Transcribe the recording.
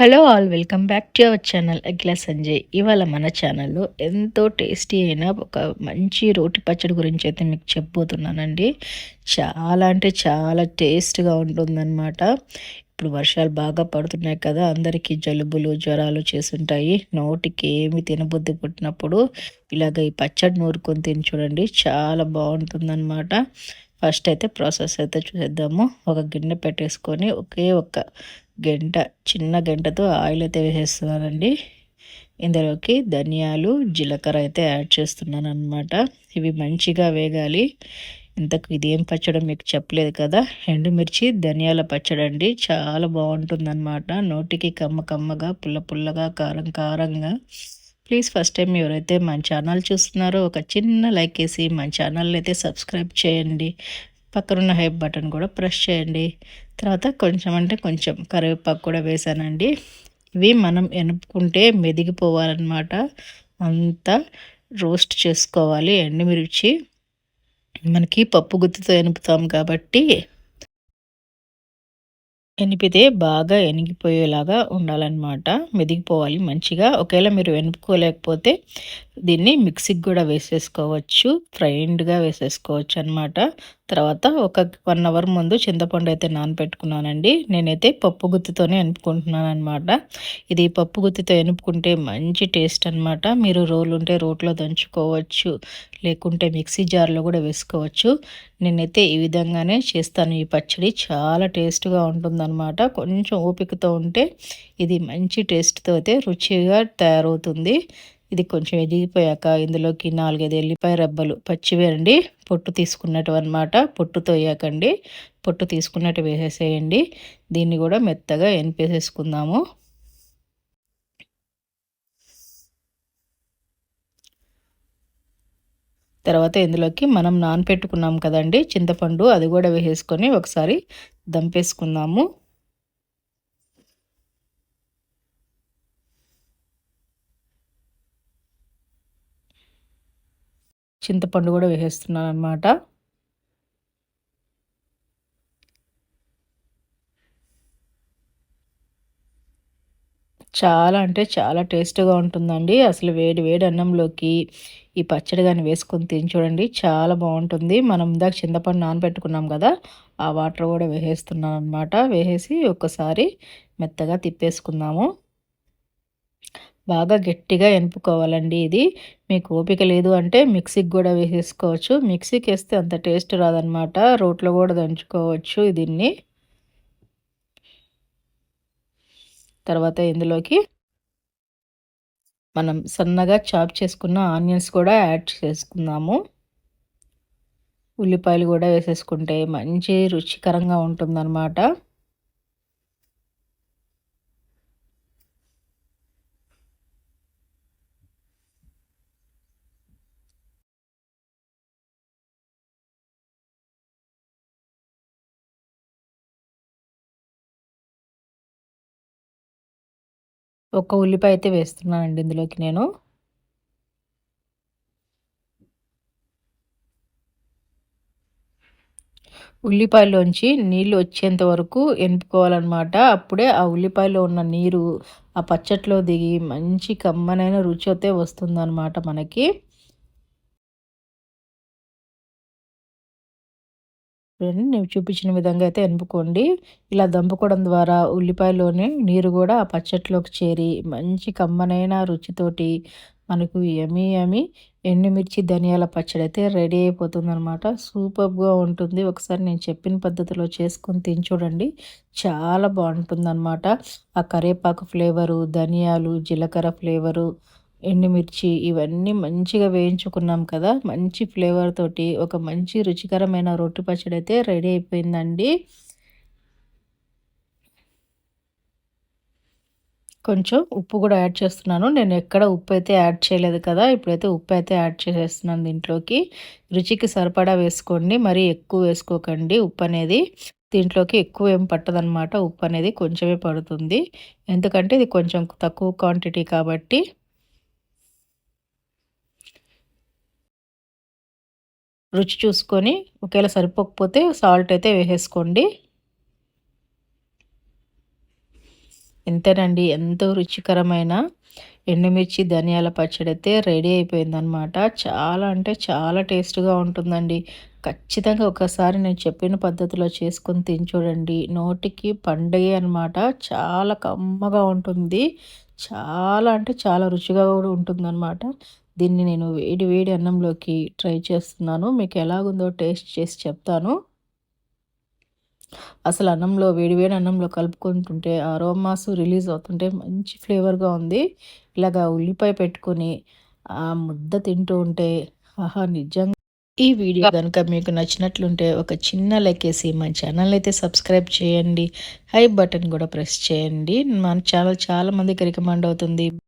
Hello all welcome back to our channel Akhila Sanjay. ఇవాళ మన ఛానల్లో ఎంతో టేస్టీ అయిన ఒక మంచి రోటి పచ్చడి గురించి అయితే మీకు చెప్పబోతున్నానండి. చాలా అంటే చాలా టేస్ట్గా ఉంటుందన్నమాట. ఇప్పుడు వర్షాలు బాగా పడుతున్నాయి కదా అందరికీ జలుబులు జ్వరాలు చేస్తుంటాయి. నోటికి ఏమి తినబుద్ధి పుట్టినప్పుడు ఇలాగ ఈ పచ్చడి నూరుకొని తిని చూడండి చాలా బాగుంటుందన్నమాట. ఫస్ట్ అయితే ప్రాసెస్ అయితే చూసేద్దాము. ఒక గిన్నె పెట్టేసుకొని ఒకే ఒక గంట చిన్న గంటతో ఆయిల్ అయితే వేసేస్తున్నానండి. ఇందులోకి ధనియాలు జీలకర్ర అయితే యాడ్ చేస్తున్నాను అనమాట ఇవి మంచిగా వేగాలి. ఇంతకు ఇది ఏం పచ్చడి మీకు చెప్పలేదు కదా. ఎండుమిర్చి ధనియాల పచ్చడి అండి చాలా బాగుంటుందన్నమాట. నోటికి కమ్మ కమ్మగా పుల్ల పుల్లగా కారం కారంగా. ప్లీజ్ ఫస్ట్ టైం ఎవరైతే మన ఛానల్ చూస్తున్నారో ఒక చిన్న లైక్ వేసి మన ఛానల్ అయితే సబ్స్క్రైబ్ చేయండి. పక్కనున్న హైప్ బటన్ కూడా ప్రెస్ చేయండి. తర్వాత కొంచెం అంటే కొంచెం కరివేపాకు కూడా వేసానండి. ఇవి మనం ఎనుపుకుంటే మెదిగిపోవాలన్నమాట. అంతా రోస్ట్ చేసుకోవాలి. ఎండుమిర్చి మనకి పప్పు గుత్తితో ఎనుపుతాం కాబట్టి ఎనిపితే బాగా ఎనిగిపోయేలాగా ఉండాలన్నమాట. మెదిగిపోవాలి మంచిగా. ఒకవేళ మీరు ఎనుపుకోలేకపోతే దీన్ని మిక్సీకి కూడా వేసేసుకోవచ్చు ఫ్రైండ్గా వేసేసుకోవచ్చు అనమాట తర్వాత ఒక వన్ అవర్ ముందు చింతపండు అయితే నానపెట్టుకున్నానండి. నేనైతే పప్పు గుత్తితోనే ఎనుపుకుంటున్నాను అనమాట ఇది పప్పు గుత్తితో ఎనుపుకుంటే మంచి టేస్ట్ అనమాట మీరు రోలు ఉంటే రోట్లో దంచుకోవచ్చు లేకుంటే మిక్సీ జార్లో కూడా వేసుకోవచ్చు. నేనైతే ఈ విధంగానే చేస్తాను. ఈ పచ్చడి చాలా టేస్ట్గా ఉంటుందన్నమాట. కొంచెం ఓపికతో ఉంటే ఇది మంచి టేస్ట్తో అయితే రుచిగా తయారవుతుంది. ఇది కొంచెం ఎదిగిపోయాక ఇందులోకి నాలుగైదు ఎల్లిపాయ రెబ్బలు పచ్చివే అండి పొట్టు తీసుకున్నట్టు అనమాట పొట్టు తోయకండి. పొట్టు తీసుకున్నట్టు వేసేసేయండి. దీన్ని కూడా మెత్తగా ఎనిపేసేసుకుందాము. తర్వాత ఇందులోకి మనం నానపెట్టుకున్నాం కదండి చింతపండు అది కూడా వేసేసుకొని ఒకసారి దంపేసుకుందాము. చింతపండు కూడా వేసేస్తున్నాను అనమాట చాలా అంటే చాలా టేస్ట్గా ఉంటుందండి. అసలు వేడి వేడి అన్నంలోకి ఈ పచ్చడి కానీ వేసుకొని తిని చూడండి చాలా బాగుంటుంది. మనం ఇందాక చింతపండు నానబెట్టుకున్నాం కదా ఆ వాటర్ కూడా వేసేస్తున్నాను అనమాట వేసేసి ఒక్కసారి మెత్తగా తిప్పేసుకుందాము. బాగా గట్టిగా ఎనుపుకోవాలండి ఇది. మీకు ఓపిక లేదు అంటే మిక్సీకి కూడా వేసేసుకోవచ్చు. మిక్సీకి వేస్తే అంత టేస్ట్ రాదనమాట రోట్లో కూడా దంచుకోవచ్చు దీన్ని. తర్వాత ఇందులోకి మనం సన్నగా చాప్ చేసుకున్న ఆనియన్స్ కూడా యాడ్ చేసుకుందాము. ఉల్లిపాయలు కూడా వేసేసుకుంటే మంచి రుచికరంగా ఉంటుందన్నమాట. ఒక ఉల్లిపాయ అయితే వేస్తున్నానండి ఇందులోకి నేను. ఉల్లిపాయలోంచి నీళ్ళు వచ్చేంత వరకు ఎనుపుకోవాలన్నమాట అప్పుడే ఆ ఉల్లిపాయలో ఉన్న నీరు ఆ పచ్చట్లో దిగి మంచి కమ్మనైన రుచి అయితే వస్తుందన్నమాట మనకి. నేను చూపించిన విధంగా అయితే ఎనుపుకోండి ఇలా దంపుకోవడం ద్వారా ఉల్లిపాయలోని నీరు కూడా ఆ పచ్చట్లోకి చేరి మంచి కమ్మనైన రుచితోటి మనకు ఎమీ ఎమి ఎండుమిర్చి ధనియాల పచ్చడి అయితే రెడీ అయిపోతుంది అనమాట సూపర్గా ఉంటుంది. ఒకసారి నేను చెప్పిన పద్ధతిలో చేసుకొని తిని చూడండి. చాలా బాగుంటుంది అనమాట ఆ కరేపాకు ఫ్లేవరు ధనియాలు జీలకర్ర ఫ్లేవరు ఎండుమిర్చి ఇవన్నీ మంచిగా వేయించుకున్నాం కదా. మంచి ఫ్లేవర్ తోటి ఒక మంచి రుచికరమైన రొట్టె పచ్చడి అయితే రెడీ అయిపోయిందండి. కొంచెం ఉప్పు కూడా యాడ్ చేస్తున్నాను. నేను ఎక్కడ ఉప్పు అయితే యాడ్ చేయలేదు కదా ఇప్పుడైతే ఉప్పు అయితే యాడ్ చేసేస్తున్నాను దీంట్లోకి. రుచికి సరిపడా వేసుకోండి. మరీ ఎక్కువ వేసుకోకండి ఉప్పు అనేది. దీంట్లోకి ఎక్కువ ఏం పట్టదనమాట ఉప్పు అనేది కొంచెమే పడుతుంది. ఎందుకంటే ఇది కొంచెం తక్కువ క్వాంటిటీ కాబట్టి రుచి చూసుకొని ఒకవేళ సరిపోకపోతే సాల్ట్ అయితే వేసేసుకోండి. ఇంతేనండి ఎంతో రుచికరమైన ఎండుమిర్చి ధనియాల పచ్చడి అయితే రెడీ అయిపోయిందనమాట చాలా అంటే చాలా టేస్ట్గా ఉంటుందండి. ఖచ్చితంగా ఒకసారి నేను చెప్పిన పద్ధతిలో చేసుకొని తిని చూడండి. నోటికి పండగే అనమాట చాలా కమ్మగా ఉంటుంది. చాలా అంటే చాలా రుచిగా కూడా ఉంటుందన్నమాట. దీన్ని నేను వేడి వేడి అన్నంలోకి ట్రై చేస్తున్నాను. మీకు ఎలాగుందో టేస్ట్ చేసి చెప్తాను. అసలు అన్నంలో వేడి వేడి అన్నంలో కలుపుకుంటుంటే అరోమాస్ రిలీజ్ అవుతుంటే మంచి ఫ్లేవర్గా ఉంది. ఇలాగా ఉల్లిపాయ పెట్టుకొని ఆ ముద్ద తింటూ ఉంటే ఆహా నిజంగా. ఈ వీడియో కనుక మీకు నచ్చినట్లుంటే ఒక చిన్న లెక్కేసి మా ఛానల్ అయితే సబ్స్క్రైబ్ చేయండి. హై బటన్ కూడా ప్రెస్ చేయండి. మన ఛానల్ చాలామందికి రికమెండ్ అవుతుంది.